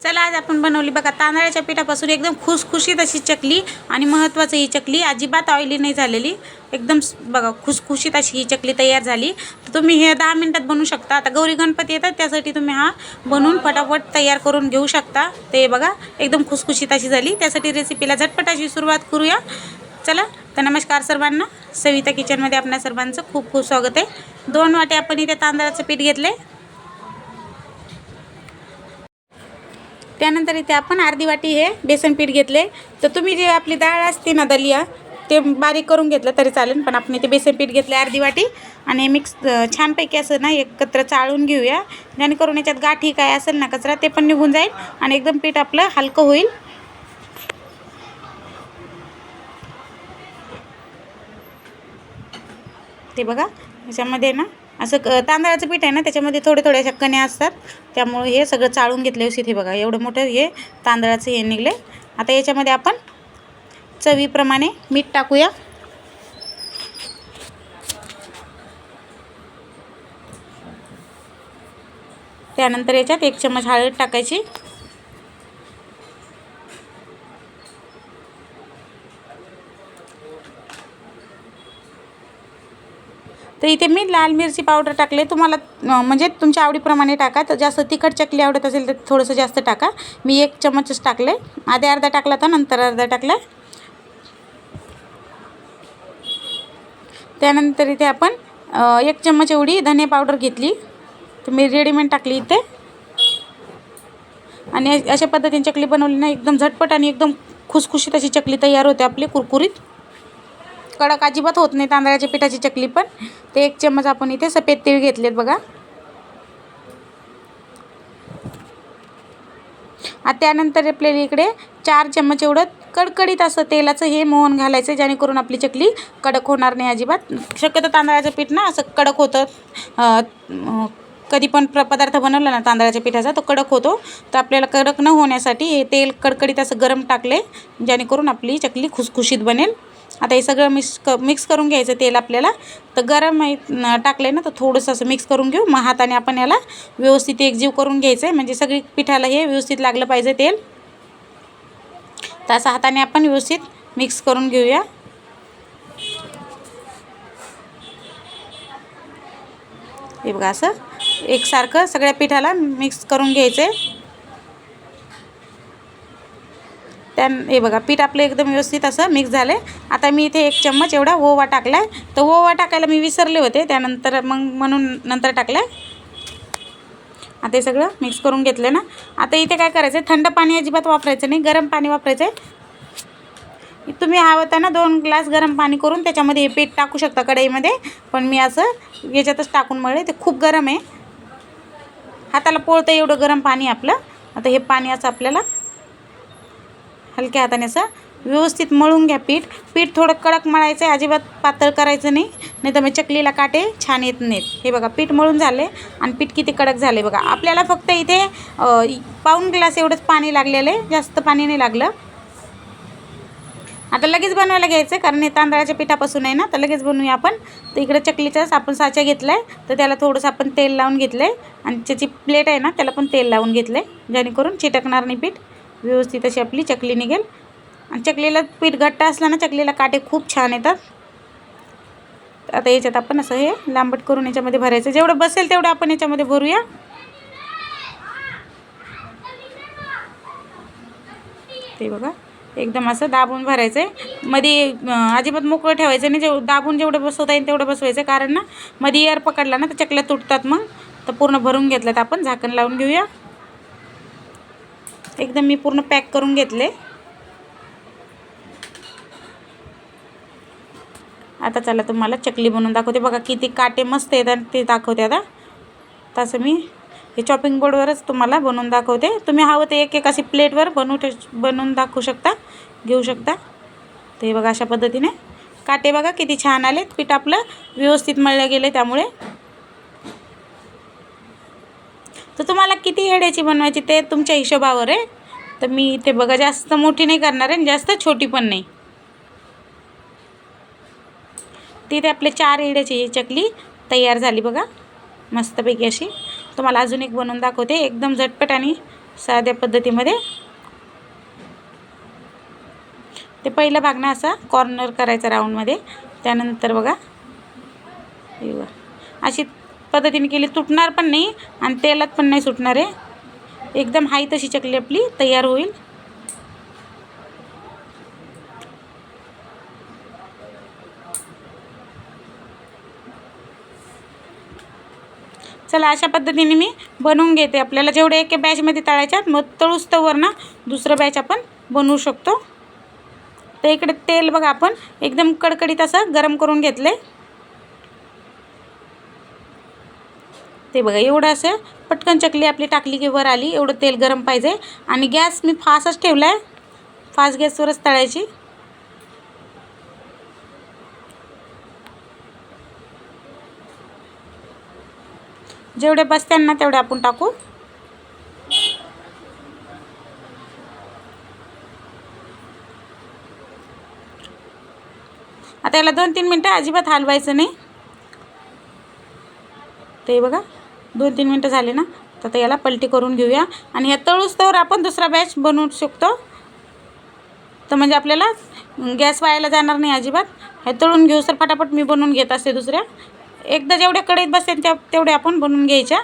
चला आज आपण बनवली बघा तांदळाच्या पिठापासून एकदम खुसखुशीत अशी चकली आणि महत्त्वाचं ही चकली. अजिबात ऑइली नाही झालेली. एकदम बघा खुसखुशीत अशी ही चकली तयार झाली. तर तुम्ही हे दहा मिनटात बनवू शकता. आता गौरी गणपती येतात त्यासाठी तुम्ही हा बनवून फटाफट तयार करून घेऊ शकता. ते बघा एकदम खुसखुशीत अशी झाली. त्यासाठी रेसिपीला झटपट अशी सुरुवात करूया. चला तर नमस्कार सर्वांना. सविता किचनमध्ये आपल्या सर्वांचं खूप खूप स्वागत आहे. दोन वाटे आपण इथे तांदळाचं पीठ घेतलं आहे त्यानंतर इथे आपण अर्धी वाटी हे बेसन पीठ घेतले. तर तुम्ही जे आपली डाळ असते ना दलिया ते बारीक करून घेतलं तरी चालेल पण आपण इथे बेसन पीठ घेतलं अर्धी वाटी. आणि मिक्स छानपैकी असं ना एकत्र चाळून घेऊया. जेणेकरून याच्यात गाठी काय असेल ना कचरा ते पण निघून जाईल आणि एकदम पीठ आपलं हलकं होईल. ते बघा ह्याच्यामध्ये ना असं क- तांदळाचं पीठ आहे ना त्याच्यामध्ये थोडे थोडे अशा कण्या असतात. त्यामुळे हे सगळं चाळून घेतले व्यवस्थित हे बघा. एवढं मोठं हे तांदळाचं हे निघले आता याच्यामध्ये आपण चवीप्रमाणे मीठ टाकूया. त्यानंतर याच्यात एक चम्मच हळद टाकायची. तर इथे मी लाल मिरची पावडर टाकले. तुम्हाला म्हणजे तुमच्या आवडीप्रमाणे टाका. तर जास्त तिखट चकली आवडत असेल तर थोडंसं जास्त टाका. मी एक चम्मचच टाकले. आधी अर्धा टाकला तर नंतर अर्धा टाकला. त्यानंतर इथे आपण एक चम्मच एवढी धने पावडर घेतली. तर मी रेडीमेड टाकली इथे. आणि अशा पद्धतीने चकली बनवली ना एकदम झटपट आणि एकदम खुसखुशीत अशी चकली तयार होते आपली कुरकुरीत. कडक अजिबात होत नाही तांदळाच्या पिठाची चकली पण. ते एक चम्मच आपण इथे सफेद तीळ घेतलेत बघा. त्यानंतर आपल्याला इकडे चार चम्मच एवढं कडकडीत असं तेलाचं हे मोहन घालायचं जेणेकरून आपली चकली कडक होणार नाही अजिबात. शक्यतो तांदळाचं पीठ ना असं कडक होतं. कधी पण प्र पदार्थ बनवला ना तांदळाच्या पिठाचा तो कडक होतो. तर आपल्याला कडक न होण्यासाठी हे तेल कडकडीत असं गरम टाकले जेणेकरून आपली चकली खुसखुशीत बनेल. आता हे सगळं मिक्स क मिक्स करून घ्यायचं तेल आपल्याला. तर गरम आहे टाकलं ना तर थोडंसं असं मिक्स करून घेऊ. मग हाताने आपण याला व्यवस्थित एकजीव करून घ्यायचं आहे म्हणजे सगळी पिठाला हे व्यवस्थित लागलं पाहिजे तेल. तर असं हाताने आपण व्यवस्थित मिक्स करून घेऊया. हे बघा असं एकसारखं सगळ्या पिठाला मिक्स करून घ्यायचं आहे त्या हे बघा पीठ आपलं एकदम व्यवस्थित असं मिक्स झालं आहे आता मी इथे एक चम्मच एवढा ओवा टाकला आहे तर ओवा टाकायला मी विसरले होते. त्यानंतर मग म्हणून नंतर टाकलं आहे आता हे सगळं मिक्स करून घेतलं ना. आता इथे काय करायचं आहे थंड पाणी अजिबात वापरायचं नाही. गरम पाणी वापरायचं आहे तुम्ही हवं तर ना दोन ग्लास गरम पाणी करून त्याच्यामध्ये हे पीठ टाकू शकता कढईमध्ये. पण मी असं याच्यातच टाकून मळले. ते खूप गरम आहे. हाताला पोळतं एवढं गरम पाणी आपलं. आता हे पाणी असं आपल्याला हलक्या हाताने असं व्यवस्थित मळून घ्या पीठ. पीठ थोडं कडक मळायचं आहे अजिबात पातळ करायचं नाही. नाही तर मग चकलीला काटे छान येत नाहीत. हे बघा पीठ मळून झाले आणि पीठ किती कडक झाले बघा. आपल्याला फक्त इथे पाऊन पाऊण ग्लास एवढंच पाणी लागलेलं आहे. जास्त पाणी नाही लागलं. आता लगेच बनवायला घ्यायचं आहे कारण हे तांदळाच्या पिठापासून आहे ना तर लगेच बनवूया आपण. तर इकडं चकलीचाच आपण साचा घेतला आहे तर त्याला थोडंसं आपण तेल लावून घेतलं आहे आणि त्याची प्लेट आहे ना त्याला पण तेल लावून घेतलं आहे जेणेकरून चिटकणार नाही पीठ. व्यवस्थित अशी आपली चकली निघेल. आणि चकलीला पीठ घट्ट असला ना चकलीला काटे खूप छान येतात. आता याच्यात आपण असं हे लांबट करून याच्यामध्ये भरायचं. जेवढं बसेल तेवढं आपण याच्यामध्ये भरूया. ते बघा एकदम असं दाबून भरायचं आहे मध्ये अजिबात मोकळं ठेवायचं नाही. जेव दाबून जेवढं बसवता येईल तेवढं बसवायचं. कारण ना मध्ये एअर पकडला ना तर चकल्या तुटतात मग. तर पूर्ण भरून घेतलं तर आपण. झाकण लावून घेऊया. एकदम मी पूर्ण पॅक करून घेतले. आता चला तुम्हाला चकली बनवून दाखवते. बघा किती काटे मस्त येतात ते दाखवते आता. तसं मी हे चॉपिंग बोर्डवरच तुम्हाला बनवून दाखवते. तुम्ही हवं ते एक एक अशी प्लेटवर बनवू बनवून दाखवू शकता घेऊ शकता. ते बघा अशा पद्धतीने. काटे बघा किती छान आलेत. पीठ आपलं व्यवस्थित मळलं गेलं त्यामुळे. तर तुम्हाला किती हेड्याची बनवायची ते तुमच्या हिशोबावर आहे. तर मी इथे बघा जास्त मोठी नाही करणार आहे आणि जास्त छोटी पण नाही. तिथे आपले चार हेड्याची चकली तयार झाली बघा. मस्तपैकी अशी. तुम्हाला अजून एक बनवून दाखवते एकदम झटपट आणि साध्या पद्धतीमध्ये. ते पहिला भाग ना असा कॉर्नर करायचा राऊंडमध्ये त्यानंतर बघा. बघा. अशी पद्धतीने केली तुटणार पण नाही आणि तेलात पण नाही सुटणार आहे. एकदम हाई तशी चकली आपली तयार होईल. चला अशा पद्धतीने मी बनवून घेते आपल्याला. जेवढे एके बॅचमध्ये तळायच्यात मग तळूस तवर ना दुसरं बॅच आपण बनवू शकतो. तर इकडे तेल बघा आपण एकदम कडकडीत असं गरम करून घेतले ते बघा एवढं असं पटकन चकली आपली टाकली की वर आली एवढं तेल गरम पाहिजे. आणि गॅस मी फास्टच ठेवला आहे फास्ट गॅसवरच तळायची. जेवढे बसत्यान ना तेवढे आपण टाकू. आता याला दोन तीन मिनटं अजिबात हलवायचं नाही. ते बघा. दोन तीन मिनटं झाले ना? तर आता याला पलटी करून घेऊया. आणि ह्या तळूस तर आपण दुसरा बॅच बनवू शकतो. तर म्हणजे आपल्याला गॅस वायाला जाणार नाही अजिबात. हे तळून घेऊ सर फटाफट मी बनवून घेत असते दुसऱ्या. एकदा जेवढ्या कढईत बसेल त्या तेवढ्या आपण बनवून घ्यायच्या.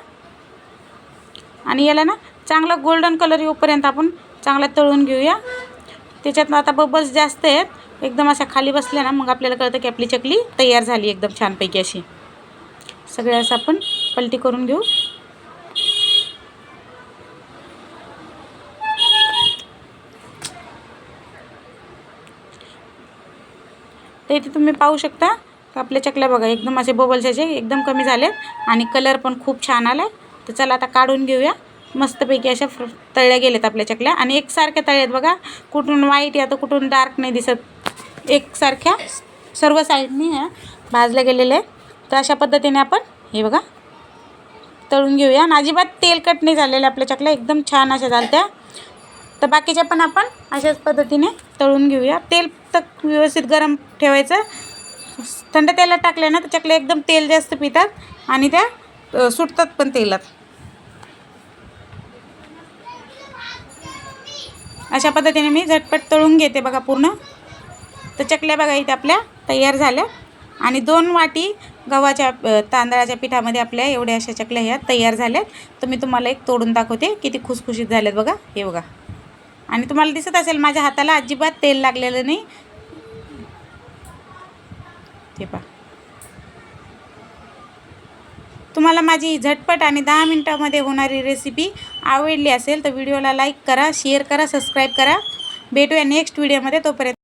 आणि याला ना चांगला गोल्डन कलर येऊपर्यंत आपण चांगला तळून घेऊया. त्याच्यातनं आता बबल्स जास्त आहेत. एकदम अशा खाली बसल्या ना मग आपल्याला कळतं की आपली चकली तयार झाली एकदम छानपैकी अशी. सगळ्या असं आपण पलटी करून घेऊ. तर इथे तुम्ही पाहू शकता आपल्या चकल्या बघा एकदम असे बबल्स याचे एकदम कमी झालेत आणि कलर पण खूप छान आला तर चला आता काढून घेऊया. मस्तपैकी अशा फ्र तळल्या गेल्यात आपल्या चकल्या. आणि एकसारख्या तळ्यात बघा कुठून वाईट या तर कुठून डार्क नाही दिसत. एकसारख्या सर्व साईडनी ह्या भाजल्या गेलेल्या आहेत. तर अशा पद्धतीने आपण हे बघा तळून घेऊया. आणि अजिबात तेलकट नाही झालेल्या आपल्या चकल्या एकदम छान अशा झालत्या. तर बाकीच्या पण आपण अशाच पद्धतीने तळून घेऊया. तेल तर व्यवस्थित गरम ठेवायचं. थंड तेलात टाकले ना तर चकल्या एकदम तेल जास्त पितात आणि त्या सुटतात पण तेलात. अशा पद्धतीने मी झटपट तळून घेते बघा पूर्ण. तर चकल्या बघा इथे आपल्या तयार झाल्या. आणि दोन वाटी गव्हाच्या तांदळाच्या पिठामध्ये आपल्या एवढ्या अशा चकल्या ह्या तयार झाल्यात. तर मी तुम्हाला एक तोडून दाखवते किती खुसखुशीत झाल्यात बघा. हे बघा. आणि तुम्हाला दिसत असेल माझ्या हाताला अजिबात तेल लागलेलं नाही. ते पहा. तुम्हाला माझी झटपट आणि दहा मिनटामध्ये होणारी रेसिपी आवडली असेल तर व्हिडिओला लाईक करा शेअर करा सबस्क्राईब करा. भेटूया नेक्स्ट व्हिडिओमध्ये. तोपर्यंत